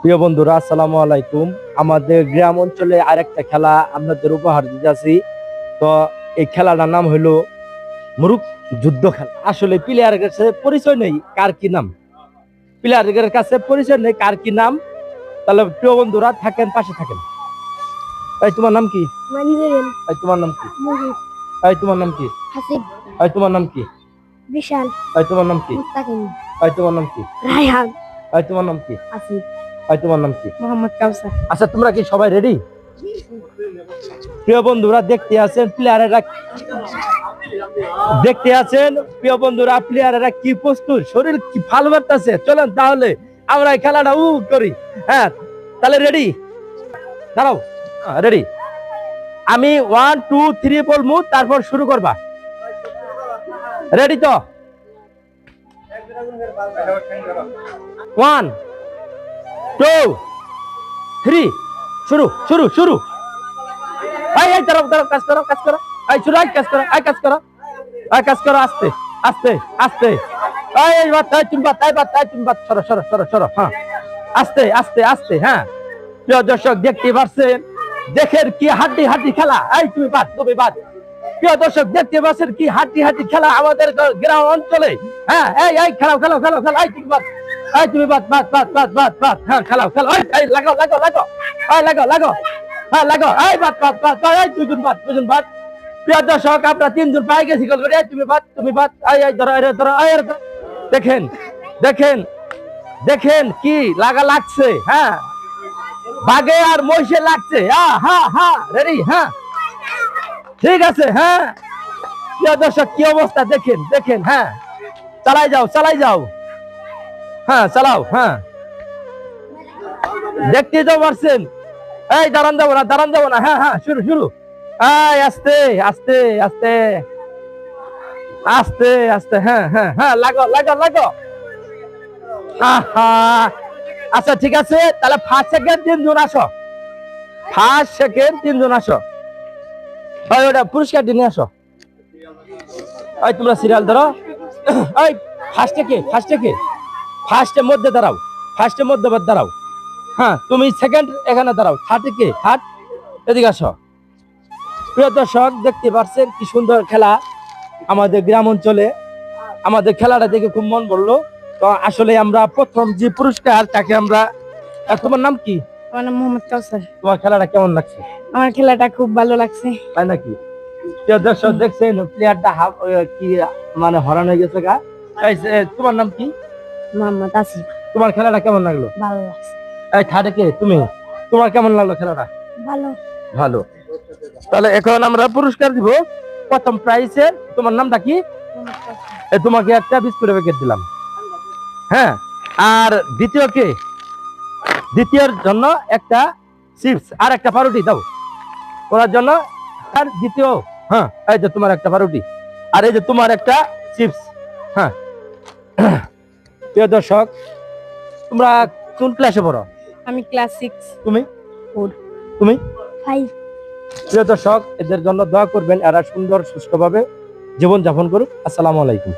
প্রিয় বন্ধুরা আসসালামু আলাইকুম। আমাদের গ্রাম অঞ্চলে আরেকটা খেলা আপনাদের উপহার দিতেছি। তো এই খেলাটার নাম হলো মুরুক যুদ্ধ খেলা। আসলে প্লেয়ারের কাছে পরিচয় নেই কার কি নাম। প্লেয়ারের কাছে পরিচয় নেই কার কি নাম। তাহলে প্রিয় বন্ধুরা থাকেন পাশে থাকেন। এই তোমার নাম কি? এই তোমার নাম কি? এই তোমার নাম কি? এই তোমার নাম কি? বিশাল। এই তোমার নাম কি? মুস্তাকিম। এই তোমার নাম কি? রায়হান। এই তোমার নাম কি? আসিফ। এই তোমার নাম কি? মোহাম্মদ কাউসার। আচ্ছা তোমরা কি সবাই রেডি প্রিয় বন্ধুরা দেখতে আছেন প্লেয়ারেরা দেখতে আছেন প্রিয় বন্ধুরা প্লেয়ারেরা কি প্রস্তুত? শরীর কি ভালো বাড়তেছে? চলেন তাহলে আমরা এই খেলাটা উ করি। হ্যাঁ তাহলে রেডি দাঁড়াও। রেডি আমি ওয়ান টু থ্রি বলব তারপর শুরু করবা। রেডি তো? ওয়ান কাজ করো কাজ করো। কাজ করো আস্তে আস্তে হ্যাঁ। আস্তে আস্তে আস্তে হ্যাঁ। প্রিয় দর্শক, দেখতে পাচ্ছেন দেখেন কি হাড্ডি হাড্ডি খেলা। এই তুমি বাত তুমি বাত প্রিয় দর্শক, দেখতে পাচ্ছেন কি হাড্ডি হাড্ডি খেলা আমাদের গ্রাম অঞ্চলে? হ্যাঁ এই এই, খেলাও খেলাও খেলাও খেলাও এই তুমি এই, তুমি বাত বাত বাত বাত বাত বাত হ্যাঁ খেলাও খেলাও। এই লাগাও লাগাও লাগাও এই লাগাও লাগাও হ্যাঁ লাগাও এই বাত বাত বাত বাত এই, দুজন বাত দুজন বাত প্রিয় দর্শক আপনারা তিনজন পাই গেছি গোল করে। তুমি বাত তুমি বাত এই এই, ধরো এই ধরো এই দেখেন দেখেন দেখেন কি লাগা লাগছে হ্যাঁ। বাগে আর মহিষে লাগছে। হ্যাঁ হ্যাঁ হ্যাঁ রেডি হ্যাঁ। ঠিক আছে হ্যাঁ। প্রিয় দর্শক, কি অবস্থা? দেখেন দেখেন হ্যাঁ। চালাই যাও চালাই যাও। হ্যাঁ চালাও হ্যাঁ। দেখতে তো পারছেন। এই, দাঁড়ান, যাব না, দাঁড়ান, যাব না। হ্যাঁ হ্যাঁ শুরু শুরু। এই, আস্তে আস্তে আস্তে। আস্তে আস্তে হ্যাঁ হ্যাঁ হ্যাঁ লাগো লাগো লাগো। আচ্ছা ঠিক আছে, তাহলে ফার্স্ট সেকেন্ড তিনজন আসো। ফার্স্ট সেকেন্ড তিনজন আসো। ওই ওটা পুরস্কার নিয়ে আসো। ওই তোমরা সিরিয়াল ধরো। ওই ফার্স্টে কে ফার্স্টে কে ফার্স্টের মধ্যে দাঁড়াও। ফার্স্টের মধ্যে দাঁড়াও। হ্যাঁ তুমি সেকেন্ড এখানে দাঁড়াও। থার্ডে কে? থার্ড এদিকে আসো। প্রিয় দর্শক দেখতে পাচ্ছেন কি সুন্দর খেলা আমাদের গ্রাম অঞ্চলে। আমাদের খেলাটা দেখে খুব মন বলল তো আসলে আমরা প্রথম যে পুরস্কার তাকে আমরা তোমার নাম কি? আমার নাম মোহাম্মদ কাউসার। তোমার খেলাটা কেমন লাগছে? আমার খেলাটা খুব ভালো লাগছে। তাই নাকি? প্রিয় দর্শক দেখছেন প্লেয়ারটা হাফ কি মানে হরান হয়ে গেছে গা। তোমার নাম কি? মোহাম্মদ আসিফ। তোমার খেলাটা কেমন লাগল? ভালো লাগছে। এই থার্ডে কে? তুমি? তোমার কেমন লাগল খেলাটা? ভালো। ভালো। তাহলে এখন আমরা পুরস্কার দিব। প্রথম প্রাইজের তোমার নামটা কি? এই তোমাকে একটা বিস্কুটের প্যাকেট দিলাম। হ্যাঁ। আর দ্বিতীয় কে? দ্বিতীয়র জন্য একটা চিপস আর একটা পাউরুটি দাও। করার জন্য আর দ্বিতীয় হ্যাঁ এই যে তোমার একটা পাউরুটি। আর এই যে তোমার একটা চিপস হ্যাঁ। প্রিয় দর্শক তোমরা কোন ক্লাসে পড়ো? আমি ক্লাস সিক্স তুমি? তুমি? ফাইভ প্রিয় দর্শক এদের জন্য দোয়া করবেন এরা সুন্দর সুস্থভাবে জীবন যাপন করুক। আসসালামু আলাইকুম।